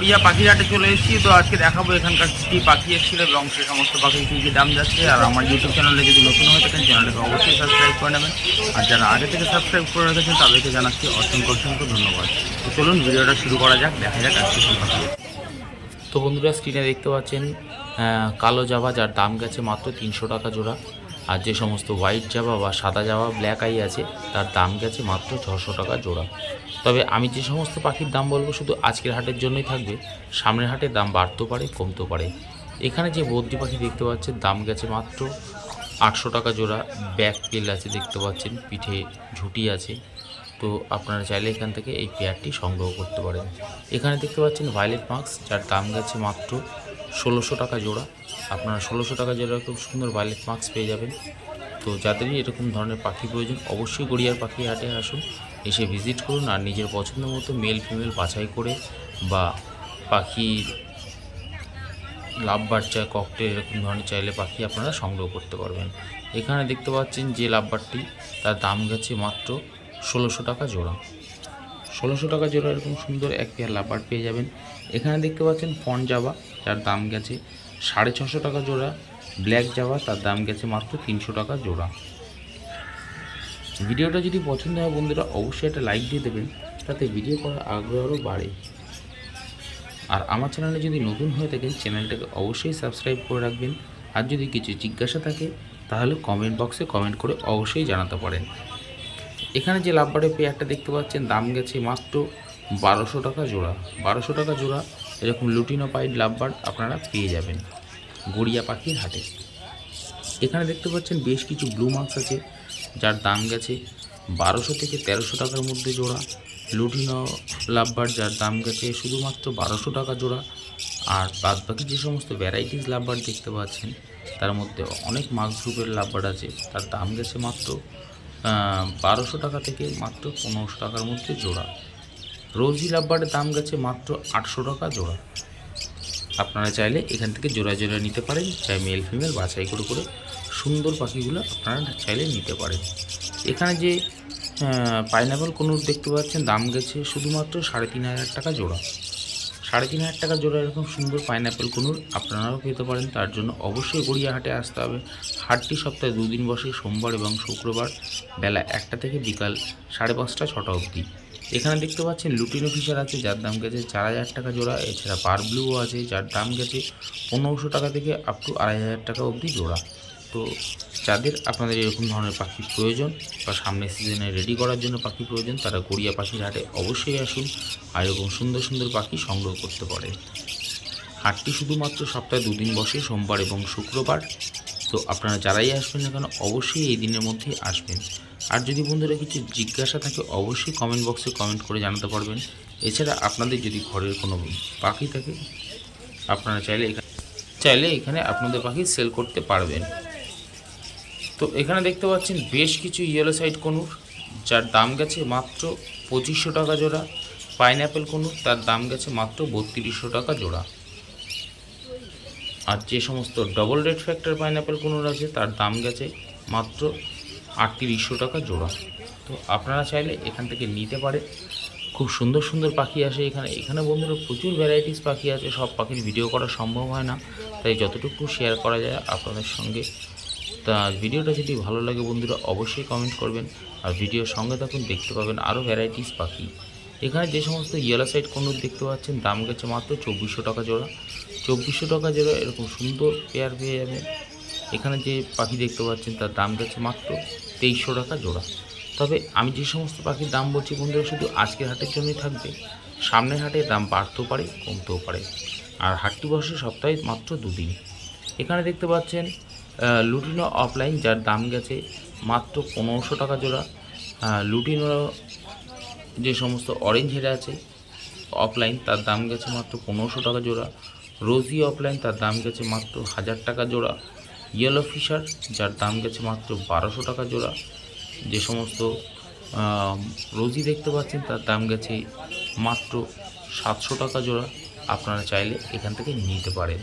প্রিয়া পাখির হাটে চলে এসেছি। তো আজকে দেখাবো এখানকার কী পাখি এসেছিল এবং সে সমস্ত পাখির কী কী দাম যাচ্ছে। আর আমার ইউটিউব চ্যানেলে যদি নতুন হয়ে থাকেন চ্যানেলটাকে অবশ্যই সাবস্ক্রাইব করে নেবেন। আর যারা আগে থেকে সাবস্ক্রাইব করে রেখেছেন, তাদেরকে জানাচ্ছি অসংখ্য অসংখ্য ধন্যবাদ। তো চলুন ভিডিওটা শুরু করা যাক, দেখা যাক আজকে কী পাখি তো বন্ধুরা স্ক্রিনে দেখতে পাচ্ছেন কালো জাভা যার দাম গেছে মাত্র তিনশো টাকা জোড়া। আর যে সমস্ত হোয়াইট জাবা বা সাদা জাবা ব্ল্যাক আই আছে, তার দাম গেছে মাত্র ছশো টাকা জোড়া। তবে আমি যে সমস্ত পাখির দাম বলব, শুধু আজকের হাটের জন্যই থাকবে, সামনের হাটের দাম বাড়তেও পারে, কমতেও পারে। এখানে যে বদ্রি পাখি দেখতে পাচ্ছেন, দাম গেছে মাত্র আটশো টাকা জোড়া। ব্যাক পেল আছে, দেখতে পাচ্ছেন, পিঠে ঝুটি আছে। তো আপনারা চাইলে এখান থেকে এই পেয়ারটি সংগ্রহ করতে পারেন। এখানে দেখতে পাচ্ছেন ভায়োলেট মাস্ক যার দাম গেছে মাত্র ষোলোশো টাকা জোড়া। আপনারা ষোলোশো টাকা জোড়া খুব সুন্দর ভায়োলেট মার্কস পেয়ে যাবেন। তো যাদেরই এরকম ধরনের পাখি প্রয়োজন, অবশ্যই গড়িয়ার পাখি হাটে আসুন, এসে ভিজিট করুন আর নিজের পছন্দ মতো মেল ফিমেল বাছাই করে বা পাখির লাভ বাচ্চা ককটেল এরকম ধরনের চাইলে পাখি আপনারা সংগ্রহ করতে পারবেন। এখানে দেখতে পাচ্ছেন যে লাভবারটি তার দাম গেছে মাত্র ষোলোশো টাকা জোড়া। ষোলোশো টাকা জোড়া এরকম সুন্দর এক পেয়ার লাভবার পেয়ে যাবেন। এখানে দেখতে পাচ্ছেন ফন জাবা। যার দাম গেছে সাড়ে ছশো টাকা জোড়া। ব্ল্যাক জাবা তার দাম গেছে মাত্র তিনশো টাকা জোড়া। ভিডিওটা যদি পছন্দ হয় বন্ধুরা, অবশ্যই একটা লাইক দিয়ে দেবেন, তাতে ভিডিও করার আগ্রহ আরও বাড়ে। আর আমার চ্যানেলে যদি নতুন হয়ে থাকেন চ্যানেলটাকে অবশ্যই সাবস্ক্রাইব করে রাখবেন। আর যদি কিছু জিজ্ঞাসা থাকে, তাহলে কমেন্ট বক্সে কমেন্ট করে অবশ্যই জানাতে পারেন। এখানে যে লাভবারের পেয়ারটা দেখতে পাচ্ছেন, দাম গেছে মাত্র বারোশো টাকা জোড়া। বারোশো টাকা জোড়া এরকম লুটিনো পাইড লাভবার আপনারা পেয়ে যাবেন গড়িয়া পাখির হাটে। এখানে দেখতে পাচ্ছেন বেশ কিছু ব্লু মার্কস আছে, যার দাম গেছে বারোশো থেকে তেরোশো টাকার মধ্যে জোড়া। লুটিনো লাভবার যার দাম গেছে শুধুমাত্র বারোশো টাকা জোড়া। আর বাদ বাকি যে সমস্ত ভ্যারাইটিস লাভবার দেখতে পাচ্ছেন, তার মধ্যে অনেক মার্কস গ্রুপের লাভবার আছে। তার দাম গেছে মাত্র বারোশো টাকা থেকে মাত্র পনেরোশো টাকার মধ্যে জোড়া। রোজি লাভবারের দাম গেছে মাত্র আটশো টাকা জোড়া। আপনারা চাইলে এখান থেকে জোড়া জোড়া নিতে পারেন, চাই মেল ফিমেল বাছাই করে করে সুন্দর পাখিগুলো আপনারা চাইলে নিতে পারেন। এখানে যে পাইনাপেল কোনো দেখতে পাচ্ছেন, দাম গেছে শুধুমাত্র সাড়ে তিন হাজার টাকা জোড়া। সাড়ে তিন হাজার টাকা জোড়া এরকম সুন্দর পাইনাপেল কোনুর আপনারাও পেতে পারেন, তার জন্য অবশ্যই গড়িয়া হাটে আসতে হবে। হাটটি সপ্তাহে দুদিন বসে, সোমবার এবং শুক্রবার বেলা একটা থেকে বিকাল সাড়ে পাঁচটা, ছটা অবধি। এখানে দেখতে পাচ্ছেন লুটিনো ফিশার আছে, যার দাম গেছে চার হাজার টাকা জোড়া, এছাড়া পার ব্লুও আছে, যার দাম গেছে পনেরোশো টাকা থেকে আপ টু আড়াই হাজার টাকা অবধি জোড়া। তো যাদের আপনাদের এরকম ধরনের পাখি প্রয়োজন বা সামনের সিজনে রেডি করার জন্য পাখি প্রয়োজন, তারা গড়িয়া পাখির হাটে অবশ্যই আসুন আর এরকম সুন্দর সুন্দর পাখি সংগ্রহ করতে পারে হাটটি শুধুমাত্র সপ্তাহে দুদিন বসে, সোমবার এবং শুক্রবার। তো আপনারা যারাই আসবেন না কেন, অবশ্যই এই দিনের মধ্যেই আসবেন। আর যদি বন্ধুরা কিছু জিজ্ঞাসা থাকে, অবশ্যই কমেন্ট বক্সে কমেন্ট করে জানাতে পারবেন। এছাড়া আপনাদের যদি ঘরের কোনো পাখি থাকে, আপনারা চাইলে এখানে চাইলে এখানে আপনাদের পাখি সেল করতে পারবেন। তো এখানে দেখতে পাচ্ছেন বেশ কিছু ইয়েলো সাইড কনুর, যার দাম গেছে মাত্র পঁচিশশো টাকা জোড়া। পাইনঅ্যাপেল কনুর, তার দাম গেছে মাত্র বত্রিশশো টাকা জোড়া। আর যে সমস্ত double red factor pineapple conure আছে, তার দাম গেছে মাত্র আটত্রিশশো টাকা জোড়া। তো আপনারা চাইলে এখান থেকে নিতে পারে খুব সুন্দর সুন্দর পাখি আসে এখানে। এখানে বন্ধুরা প্রচুর ভ্যারাইটিস পাখি আছে। সব পাখির ভিডিও করা সম্ভব হয় না। তাই যতটুকু শেয়ার করা যায় আপনাদের সঙ্গে। তা ভিডিওটা যদি ভালো লাগে বন্ধুরা, অবশ্যই কমেন্ট করবেন। আর ভিডিওর সঙ্গে থাকুন, দেখতে পাবেন আরও ভ্যারাইটিস পাখি। এখানে যে সমস্ত ইয়েলো সাইড কনুর দেখতে পাচ্ছেন, দাম গেছে মাত্র চব্বিশশো টাকা জোড়া। চব্বিশশো টাকা জোড়া এরকম সুন্দর পেয়ার পেয়ে যাবেন এখানে যে পাখি দেখতে পাচ্ছেন, তার দাম গেছে মাত্র তেইশশো টাকা জোড়া। তবে আমি যে সমস্ত পাখির দাম বলছি বন্ধুরা, শুধু আজকের হাটের জন্যই থাকবে। সামনের হাটে দাম বাড়তেও পারে, কমতেও পারে। আর হাটটি বসে সপ্তাহে মাত্র দুদিন। এখানে দেখতে পাচ্ছেন লুটিনো অফলাইন যার দাম গেছে মাত্র পনেরোশো টাকা জোড়া। লুটিনো যে সমস্ত অরেঞ্জ হেড আছে অফলাইন তার দাম গেছে মাত্র পনেরোশো টাকা জোড়া। রোজি অফলাইন তার দাম গেছে মাত্র হাজার টাকা জোড়া। ইয়েলো ফিশার যার দাম গেছে মাত্র বারোশো টাকা জোড়া। যে সমস্ত রোজি দেখতে পাচ্ছেন, তার দাম গেছে মাত্র সাতশো টাকা জোড়া। আপনারা চাইলে এখান থেকে নিতে পারেন।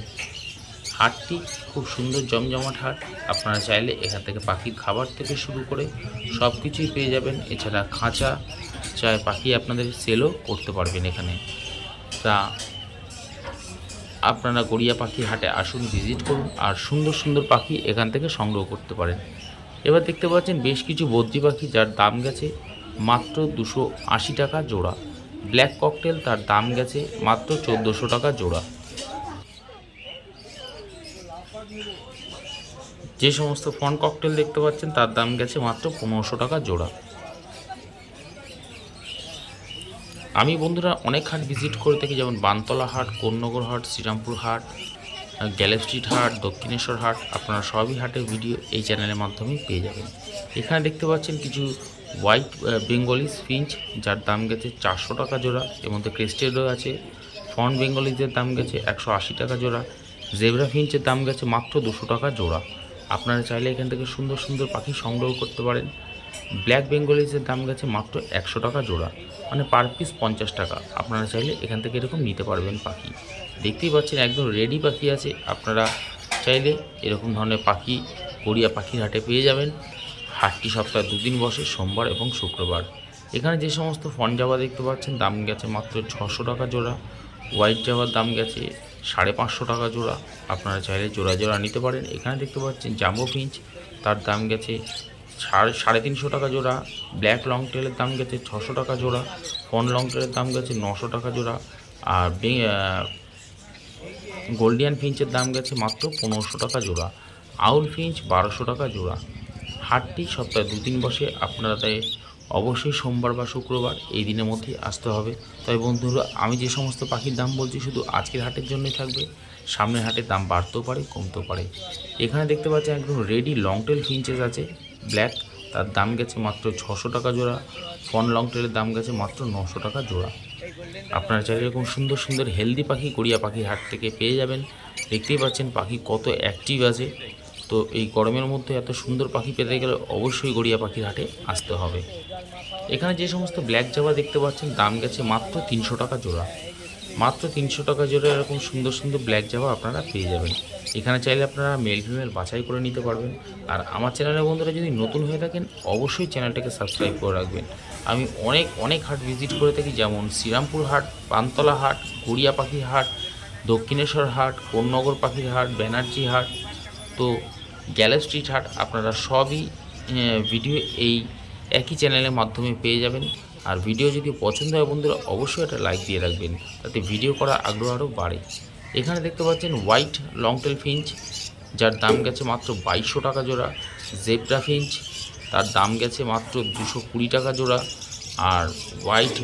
হাটটি খুব সুন্দর জমজমাট হাট। আপনারা চাইলে এখান থেকে পাখির খাবার থেকে শুরু করে সব কিছুই পেয়ে যাবেন। এছাড়া খাঁচা, চায় পাখি আপনাদের সেলও করতে পারবেন এখানে। তা আপনারা গড়িয়া পাখির হাটে আসুন ভিজিট করুন আর সুন্দর সুন্দর পাখি এখান থেকে সংগ্রহ করতে পারেন। এবার দেখতে পাচ্ছেন বেশ কিছু বদ্রি পাখি যার দাম গেছে মাত্র দুশো আশি টাকা জোড়া। ব্ল্যাক ককটেল তার দাম গেছে মাত্র চোদ্দোশো টাকা জোড়া। যে সমস্ত ফন ককটেল দেখতে পাচ্ছেন তার দাম গেছে মাত্র পনেরোশো টাকা জোড়া। আমি বন্ধুরা অনেক হাট ভিজিট করে থাকি, যেমন বানতলা হাট, কোন্নগর হাট, শ্রীরামপুর হাট, গ্যালেপ স্ট্রিট হাট, দক্ষিণেশ্বর হাট, আপনারা সবই হাটের ভিডিও এই চ্যানেলের মাধ্যমেই পেয়ে যাবেন। এখানে দেখতে পাচ্ছেন কিছু হোয়াইট বেঙ্গলিস ফিঞ্চ যার দাম গেছে চারশো টাকা জোড়া, এর মধ্যে ক্রেস্টেডও আছে। ফন বেঙ্গলিজের দাম গেছে একশো আশি টাকা জোড়া জেব্রা ফিঞ্চের দাম গেছে মাত্র দুশো টাকা জোড়া। আপনারা চাইলে এখান থেকে সুন্দর সুন্দর পাখি সংগ্রহ করতে পারেন। ব্ল্যাক বেঙ্গলিজের দাম গেছে মাত্র একশো টাকা জোড়া। মানে পার পিস পঞ্চাশ টাকা। আপনারা চাইলে এখান থেকে এরকম নিতে পারবেন পাখি। দেখতেই পাচ্ছেন একদম রেডি পাখি আছে। আপনারা চাইলে এরকম ধরনের পাখি, গড়িয়া পাখির হাটে পেয়ে যাবেন। হাটটি সপ্তাহে দুদিন বসে, সোমবার এবং শুক্রবার। এখানে যে সমস্ত ফন জাবা দেখতে পাচ্ছেন, দাম গেছে মাত্র ছশো টাকা জোড়া। হোয়াইট জাবার দাম গেছে সাড়ে পাঁচশো টাকা জোড়া। আপনারা চাইলে জোড়া জোড়া নিতে পারেন। এখানে দেখতে পাচ্ছেন জাম্বো ফিঞ্চ তার দাম গেছে সাড়ে সাড়ে তিনশো টাকা জোড়া ব্ল্যাক লং টেলের দাম গেছে ছশো টাকা জোড়া ফন লং টেলের দাম গেছে নশো টাকা জোড়া, আর গোল্ডিয়ান ফিঞ্চের দাম গেছে মাত্র পনেরোশো টাকা জোড়া আউল ফিঞ্চ বারোশো টাকা জোড়া। হাটটি সপ্তাহে দুদিন বসে, আপনারা তাই অবশ্যই সোমবার বা শুক্রবার এই দিনের মধ্যেই আসতে হবে। তবে বন্ধুরা, আমি যে সমস্ত পাখির দাম বলছি, শুধু আজকের হাটের জন্যই থাকবে। সামনের হাটের দাম বাড়তেও পারে, কমতেও পারে। এখানে দেখতে পাচ্ছেন একদম রেডি লং টেল ফিঞ্চেস আছে। ব্ল্যাক, তার দাম গেছে মাত্র ছশো টাকা জোড়া। ফন লং টেলের দাম গেছে মাত্র নশো টাকা জোড়া। আপনারা চাইলে এরকম সুন্দর সুন্দর হেলদি পাখি গড়িয়া পাখির হাট থেকে পেয়ে যাবেন। দেখতেই পাচ্ছেন পাখি কত অ্যাক্টিভ আছে। তো এই গরমের মধ্যে এত সুন্দর পাখি পেতে গেলে অবশ্যই গড়িয়া পাখির হাটে আসতে হবে। এখানে যে সমস্ত ব্ল্যাক জাবা দেখতে পাচ্ছেন, দাম গেছে মাত্র তিনশো টাকা জোড়া। মাত্র তিনশো টাকা জোরে এরকম সুন্দর সুন্দর ব্ল্যাক জাবা আপনারা পেয়ে যাবেন। এখানে চাইলে আপনারা মেল ফিমেল বাছাই করে নিতে পারবেন। আর আমার চ্যানেলের বন্ধুরা যদি নতুন হয়ে থাকেন, অবশ্যই চ্যানেলটাকে সাবস্ক্রাইব করে রাখবেন। আমি অনেক অনেক হাট ভিজিট করে থাকি, যেমন শ্রীরামপুর হাট, পানতলা হাট গড়িয়া পাখির হাট, দক্ষিণেশ্বর হাট, কোন্নগর পাখির হাট, ব্যানার্জি হাট, তো গ্যালো স্ট্রিট হাট আপনারা সবই ভিডিও এই একই চ্যানেলের মাধ্যমে পেয়ে যাবেন। আর ভিডিও যদি পছন্দ হয় বন্ধুরা, অবশ্যই একটা লাইক দিয়ে রাখবেন। তাতে ভিডিও করার আগ্রহ আরও বাড়ে। এখানে দেখতে পাচ্ছেন হোয়াইট লংটেল ফিঞ্চ যার দাম গেছে মাত্র বাইশশো টাকা জোড়া। জেব্রা ফিঞ্চ তার দাম গেছে মাত্র দুশো কুড়ি টাকা জোড়া। আর হোয়াইট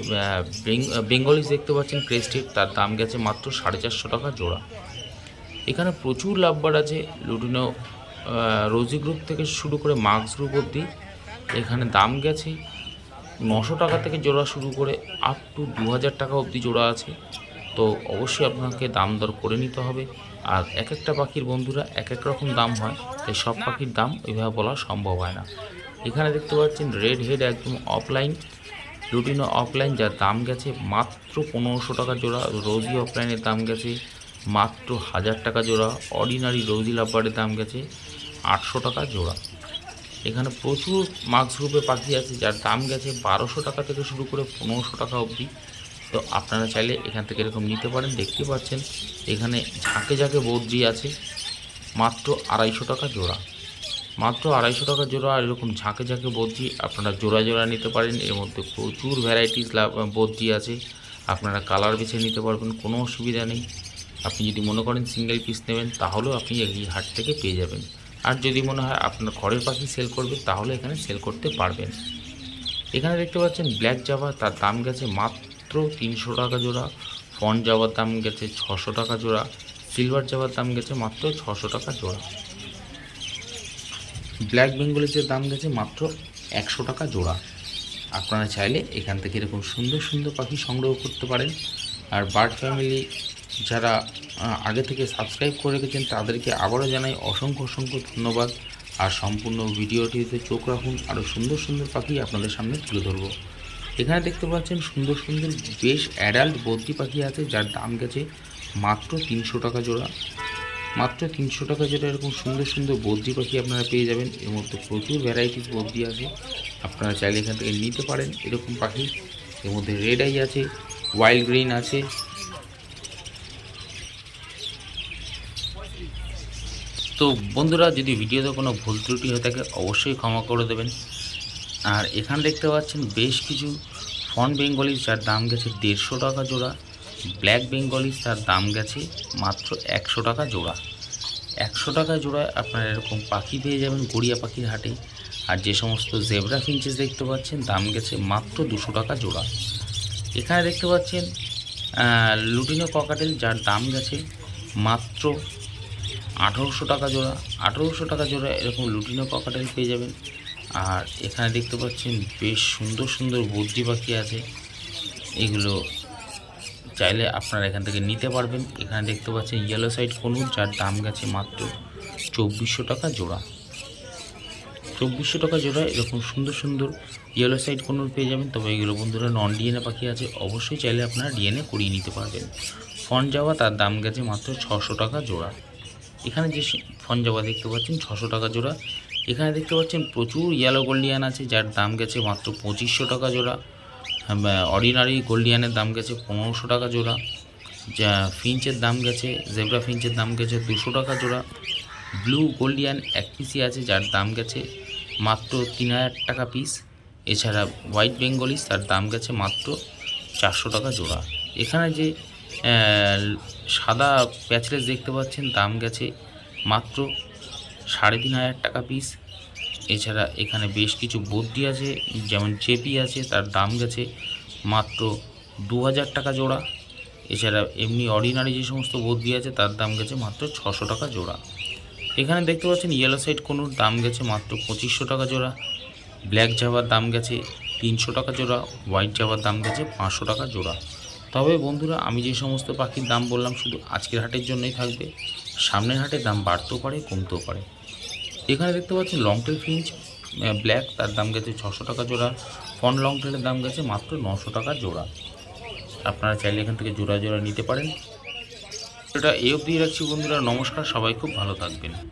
বেঙ্গলিজ দেখতে পাচ্ছেন ক্রেস্টেড তার দাম গেছে মাত্র সাড়ে চারশো টাকা জোড়া। এখানে প্রচুর লাভবার আছে। লুটিনো রোজি গ্রুপ থেকে শুরু করে মার্কস গ্রুপ অবধি। এখানে দাম গেছে নশো টাকা থেকে জোড়া শুরু করে আপ টু দু হাজার টাকা অবধি জোড়া আছে। তো অবশ্যই আপনাকে দাম দর করে নিতে হবে। আর এক একটা পাখির বন্ধুরা এক এক রকম দাম হয়, তাই সব পাখির দাম ওইভাবে বলা সম্ভব হয় না। এখানে দেখতে পাচ্ছেন রেড হেড একদম অফলাইন লুটিনো অফলাইন যার দাম গেছে মাত্র পনেরোশো টাকা জোড়া রোজি অফলাইনের দাম গেছে মাত্র হাজার টাকা জোড়া অর্ডিনারি রোজি লাভবারের দাম গেছে আটশো টাকা জোড়া। এখানে প্রচুর মার্কস গ্রুপে পাখি আছে, যার দাম গেছে বারোশো টাকা থেকে শুরু করে পনেরোশো টাকা অবধি। তো আপনারা চাইলে এখান থেকে এরকম নিতে পারেন, দেখতে পাচ্ছেন। এখানে ঝাঁকে ঝাঁকে বদ্রি আছে, মাত্র আড়াইশো টাকা জোড়া। মাত্র আড়াইশো টাকা জোড়া আর এরকম ঝাঁকে ঝাঁকে বদ্রি আপনারা জোড়া জোড়া নিতে পারেন। এর মধ্যে প্রচুর ভ্যারাইটিস বদ্রি আছে। আপনারা কালার বেছে নিতে পারবেন, কোনো অসুবিধা নেই। আপনি যদি মনে করেন সিঙ্গেল পিস নেবেন, তাহলেও আপনি এই হাট থেকে পেয়ে যাবেন। আর যদি মনে হয় আপনার ঘরের পাখি সেল করবে, তাহলে এখানে সেল করতে পারবেন। এখানে দেখতে পাচ্ছেন ব্ল্যাক জাভা তার দাম গেছে মাত্র তিনশো টাকা জোড়া। ফন জাভার দাম গেছে ছশো টাকা জোড়া। সিলভার জাভার দাম গেছে মাত্র ছশো টাকা জোড়া। ব্ল্যাক বেঙ্গলিজের দাম গেছে মাত্র একশো টাকা জোড়া। আপনারা চাইলে এখান থেকে এরকম সুন্দর সুন্দর পাখি সংগ্রহ করতে পারেন। আর বার্ড ফ্যামিলি যারা আগে থেকে সাবস্ক্রাইব করে রেখেছেন তাদেরকে আবারও জানাই অসংখ্য অসংখ্য ধন্যবাদ। আর সম্পূর্ণ ভিডিওটিতে চোখ রাখুন আরও সুন্দর সুন্দর পাখি আপনাদের সামনে তুলে ধরবো। এখানে দেখতে পাচ্ছেন সুন্দর সুন্দর বেশ অ্যাডাল্ট বদ্রি পাখি আছে, যার দাম গেছে মাত্র তিনশো টাকা জোড়া। মাত্র তিনশো টাকা জোড়া এরকম সুন্দর সুন্দর বদ্রি পাখি আপনারা পেয়ে যাবেন। এর মধ্যে প্রচুর ভ্যারাইটিস বদ্রি আছে। আপনারা চাইলে এখান থেকে নিতে পারেন এরকম পাখি। এর মধ্যে রেড আই আছে ওয়াইল্ড গ্রিন আছে তো বন্ধুরা, যদি ভিডিওতে কোনো ভুল ত্রুটি হয়ে থাকে, অবশ্যই ক্ষমা করে দেবেন। আর এখানে দেখতে পাচ্ছেন বেশ কিছু ফন বেঙ্গলিস যার দাম গেছে দেড়শো টাকা জোড়া। ব্ল্যাক বেঙ্গলিস তার দাম গেছে মাত্র একশো টাকা জোড়া। একশো টাকা জোড়ায় আপনারা এরকম পাখি পেয়ে যাবেন গড়িয়া পাখির হাটে। আর যে সমস্ত জেব্রা ফিঞ্চেস দেখতে পাচ্ছেন, দাম গেছে মাত্র দুশো টাকা জোড়া। এখানে দেখতে পাচ্ছেন লুটিনো ককাটেল যার দাম গেছে মাত্র আঠারোশো টাকা জোড়া, আঠারোশো টাকা জোড়া এরকম লুটিনো ককাটেল পেয়ে যাবেন। আর এখানে দেখতে পাচ্ছেন বেশ সুন্দর সুন্দর বদ্রি পাখি আছে। এগুলো চাইলে আপনারা এখান থেকে নিতে পারবেন। এখানে দেখতে পাচ্ছেন ইয়েলো সাইড কনুর যার দাম গেছে মাত্র চব্বিশশো টাকা জোড়া। চব্বিশশো টাকা জোড়া এরকম সুন্দর সুন্দর ইয়েলো সাইড কনুর পেয়ে যাবেন। তবে এগুলো বন্ধুরা নন ডিএনএ পাখি আছে, অবশ্যই চাইলে আপনারা ডিএনএ করিয়ে নিতে পারবেন। ফন যাওয়া তার দাম গেছে মাত্র ছশো টাকা জোড়া। এখানে যে যাওয়া দেখতে পাচ্ছেন, ছশো টাকা জোড়া। এখানে দেখতে পাচ্ছেন প্রচুর ইয়েলো গোল্ডিয়ান আছে, যার দাম গেছে মাত্র পঁচিশশো টাকা জোড়া। অর্ডিনারি গোল্ডিয়ানের দাম গেছে পনেরোশো টাকা জোড়া। যা ফিঞ্চের দাম গেছে জেব্রা ফিঞ্চের দাম গেছে দুশো টাকা জোড়া। ব্লু গোল্ডিয়ান এক পিসি আছে, যার দাম গেছে মাত্র তিন হাজার টাকা পিস এছাড়া হোয়াইট বেঙ্গলিস তার দাম গেছে মাত্র চারশো টাকা জোড়া। এখানে যে সাদা প্যাচলেস দেখতে পাচ্ছেন, দাম গেছে মাত্র সাড়ে তিন হাজার টাকা পিস এছাড়া এখানে বেশ কিছু বদ্রি আছে, যেমন চেপি আছে, তার দাম গেছে মাত্র দু হাজার টাকা জোড়া। এছাড়া এমনি অর্ডিনারি যে সমস্ত বদ্রি আছে, তার দাম গেছে মাত্র ছশো টাকা জোড়া। এখানে দেখতে পাচ্ছেন ইয়েলো সাইড কোনোর দাম গেছে মাত্র পঁচিশশো টাকা জোড়া। ব্ল্যাক জাভার দাম গেছে তিনশো টাকা জোড়া হোয়াইট জাভার দাম গেছে পাঁচশো টাকা জোড়া। তবে বন্ধুরা। আমি যে সমস্ত পাখির দাম বললাম, শুধু আজকের হাটের জন্যই থাকবে। সামনের হাটে দাম বাড়তেও পারে, কমতেও পারে। এখানে দেখতে পাচ্ছেন লং টেল ফিঞ্চ ব্ল্যাক তার দাম গেছে ছশো টাকা জোড়া। ফন লং টেলের দাম গেছে মাত্র নশো টাকা জোড়া। আপনারা চাইলে এখান থেকে জোড়া জোড়া নিতে পারেন। এটা এ অবধি রাখছি বন্ধুরা। নমস্কার, সবাই খুব ভালো থাকবেন।